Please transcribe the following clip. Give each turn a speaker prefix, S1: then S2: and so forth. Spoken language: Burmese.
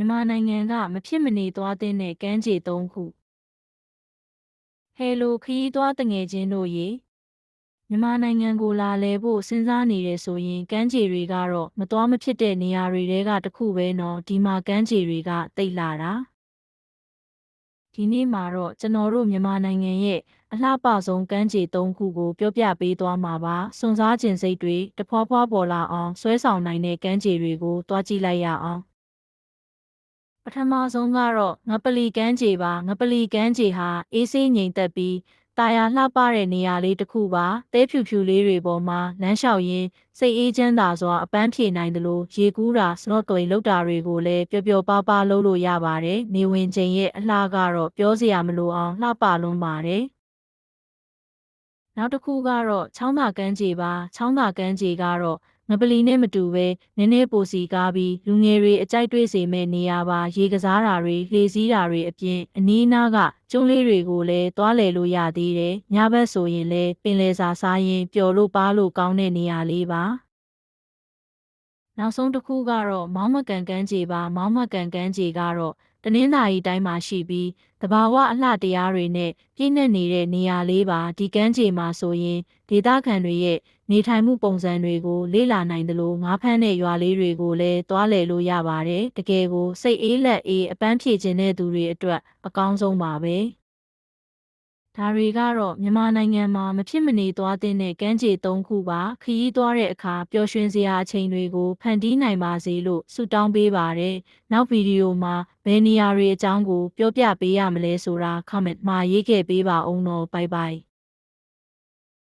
S1: မြန်မာနိုင်ငံကမဖြစ်မနေသွားသင့်တဲ့ကမ်းခြေ၃ခုဟယ်လိုခရီးသွားတငယ်ချင်းတို့ရေမြန်မာနိုင်ငံကိုလာလည်ဖို့စဉ်းစားနေတယ်ဆိုရင်ကမ်းခြေတွေကတော့မသွားမဖြစ်တဲ့နေရာတွေတဲကတစ်ခုပဲနော်ဒီမှာကမ်းခြေတွေကတိတ်လာတာဒီနေ့မှာတော့ကျွန်တော်တို့မြန်မာနိုင်ငံရဲ့အလှပဆုံးကမ်းခြေ၃ခုကိုပြောပြပေးသွားမှာပါစွန်စားခြင်းစိတ်တွေတဖွာဖွာပေါ်လာအောင်ဆွဲဆောင်နိုင်တဲ့ကမ်းခြေတွေကိုတွားကြည့်လိုက်ရအောင်ပ ထမဆုံးကတော့ငပလီကမ်းခြေပါငပလီကမ်းခြေဟာအေးဆေးငြိမ်သက်ပြီးတာယာလှပတဲ့နေရာလေးတစ်ခုပါတဲဖြူဖြူလေးတွေပေါ်မှာလမ်းလျှောက်ရင်းစိတ်အေးချမ်းသာစွာအပန်းဖြေနိုင်တယ်လို့ရေကူးတာစနော့ကလိလောက်တာတွေကိုလည်းပျော်ပျော်ပါးပါးလုပ်လို့ရပါတယ်နေဝင်ချိန်ရဲ့အလှကတော့ပြောစရာမလိုအောင်လှပလွန်းပါတယ်နောက်တစ်ခုကတော့ချောင်းသာကမ်းခြေပါချောင်းသာကမ်းခြေကတော့ ငပလီနဲ့မတူပဲနည်းနည်းပိုစီကားပြီးလူငယ်တွေအကြိုက်တွေ့စေမဲ့နေရာပါရေကစားတာတွေလှေစည်းတာတွေအပြင်အနီးအနားကကျုံးလေးတွေကိုလည်းသွားလည်လို့ရသေးတယ်ညဘက်ဆိုရင်လည်းပင်လယ်စာစားရင်ပျော်လို့ပါလို့ကောင်းတဲ့နေရာလေးပါနောက်ဆုံးတစ်ခုကတော့မောင်းမကန်ကန်းခြေပါမောင်းမကန်ကန်းခြေကတော့ တနင်္သာရီတိုင်းမှာရှိပြီးတဘာဝအလှတရားတွေနဲ့ပြည့်နှက်နေတဲ့နေရာလေးပါဒီကမ်းခြေမှာဆိုရင်ဒေသခံတွေရဲ့နေထိုင်မှုပုံစံတွေကိုလေ့လာနိုင်တယ်လို့ငါးဖမ်းတဲ့ရွာလေးတွေကိုလည်းတွားလည်လို့ရပါတယ်တကယ်ကိုစိတ်အေးလက်အေးအပန်းဖြေခြင်းတဲ့သူတွေအတွက်အကောင်းဆုံးပါပဲ ဒါတွေကတော့မြန်မာနိုင်ငံမှာမဖြစ်မနေသွားတဲ့ကမ်းခြေ၃ခုပါခရီးသွားတဲ့အခါပျော်ရွှင်စရာအချိန်တွေကိုဖန်တီးနိုင်ပါစေလို့ဆုတောင်းပေးပါတယ်နောက်ဗီဒီယိုမှာဘယ်နေရာတွေအကြောင်းကို ပြောပြပေးရမလဲဆိုတာ comment မှာရေးခဲ့ပေးပါအောင်တော့ bye bye